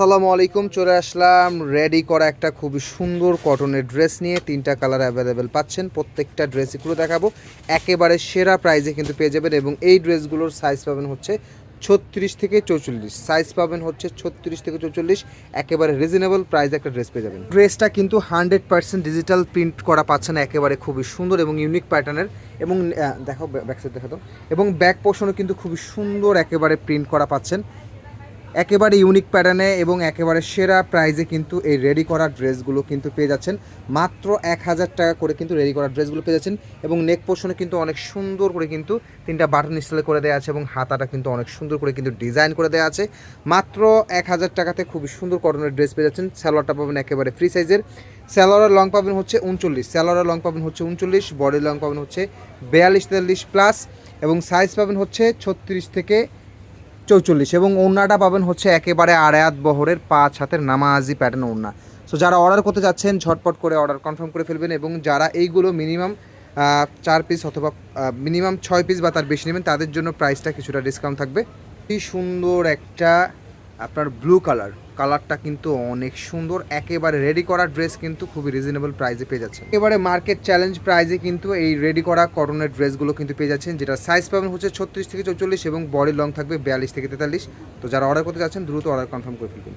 আসসালামু আলাইকুম, চলে আসলাম রেডি করা একটা খুবই সুন্দর কটনের ড্রেস নিয়ে। তিনটা কালার অ্যাভেলেবেল পাচ্ছেন, প্রত্যেকটা ড্রেস এগুলো দেখাবো। একেবারে সেরা প্রাইজে কিন্তু পেয়ে যাবেন এবং এই ড্রেসগুলোর সাইজ পাবেন হচ্ছে ছত্রিশ থেকে চৌচল্লিশ। সাইজ পাবেন হচ্ছে ছত্রিশ থেকে চৌচল্লিশ, একেবারে রিজনেবল প্রাইসে একটা ড্রেস পেয়ে যাবেন। ড্রেসটা কিন্তু হান্ড্রেড পার্সেন্ট ডিজিটাল প্রিন্ট করা পাচ্ছেন, একেবারে খুবই সুন্দর এবং ইউনিক প্যাটার্নের এবং দেখো ব্যাক সাইড দেখাতো। এবং ব্যাক পোর্শনও কিন্তু খুবই সুন্দর একেবারে প্রিন্ট করা পাচ্ছেন। একেবারে ইউনিক প্যাটার্নে এবং একেবারে সেরা প্রাইজে কিন্তু এই রেডি করা ড্রেসগুলো কিন্তু পেয়ে যাচ্ছেন। মাত্র এক হাজার টাকা করে কিন্তু রেডি করা ড্রেসগুলো পেয়ে যাচ্ছেন এবং নেক পোর্শনে কিন্তু অনেক সুন্দর করে কিন্তু তিনটা বাটন স্টাইল করে দেওয়া আছে এবং হাতাটা কিন্তু অনেক সুন্দর করে কিন্তু ডিজাইন করে দেওয়া আছে। মাত্র এক হাজার টাকাতে খুবই সুন্দর কটনের ড্রেস পেয়ে যাচ্ছেন। স্যালোয়ারটা পাবেন একেবারে ফ্রি সাইজের স্যালোয়ারের লং পাবেন হচ্ছে উনচল্লিশ। স্যালোয়ারের লং পাবেন হচ্ছে উনচল্লিশ। বডির লং পাবেন হচ্ছে বিয়াল্লিশ তেতাল্লিশ প্লাস এবং সাইজ পাবেন হচ্ছে ছত্রিশ থেকে চৌচল্লিশ এবং ওড়নাটা পাবেন হচ্ছে একেবারে আড়ায়াত বহরের পাঁচ হাতের নামাজি প্যাটার্ন ওড়না। সো যারা অর্ডার করতে যাচ্ছেন, ঝটপট করে অর্ডার কনফার্ম করে ফেলবেন এবং যারা এইগুলো মিনিমাম চার পিস অথবা মিনিমাম ছয় পিস বা তার বেশি নেবেন, তাদের জন্য প্রাইসটা কিছুটা ডিসকাউন্ট থাকবে। কি সুন্দর একটা আপনার ব্লু কালার কালারটা কিন্তু অনেক সুন্দর, একেবারে রেডি করা ড্রেস কিন্তু খুবই রিজনেবল প্রাইসে পেয়ে যাচ্ছে এবারে মার্কেট চ্যালেঞ্জ প্রাইসে কিন্তু এই রেডি করা কটনের ড্রেসগুলো কিন্তু পেয়ে যাচ্ছেন যেটা সাইজ পাবেন হচ্ছে ছত্রিশ থেকে চৌচল্লিশ এবং বডি লং থাকবে বিয়াল্লিশ থেকে তেতাল্লিশ। তো যারা অর্ডার করতে যাচ্ছেন, দ্রুত অর্ডার কনফার্ম করে ফেলবেন।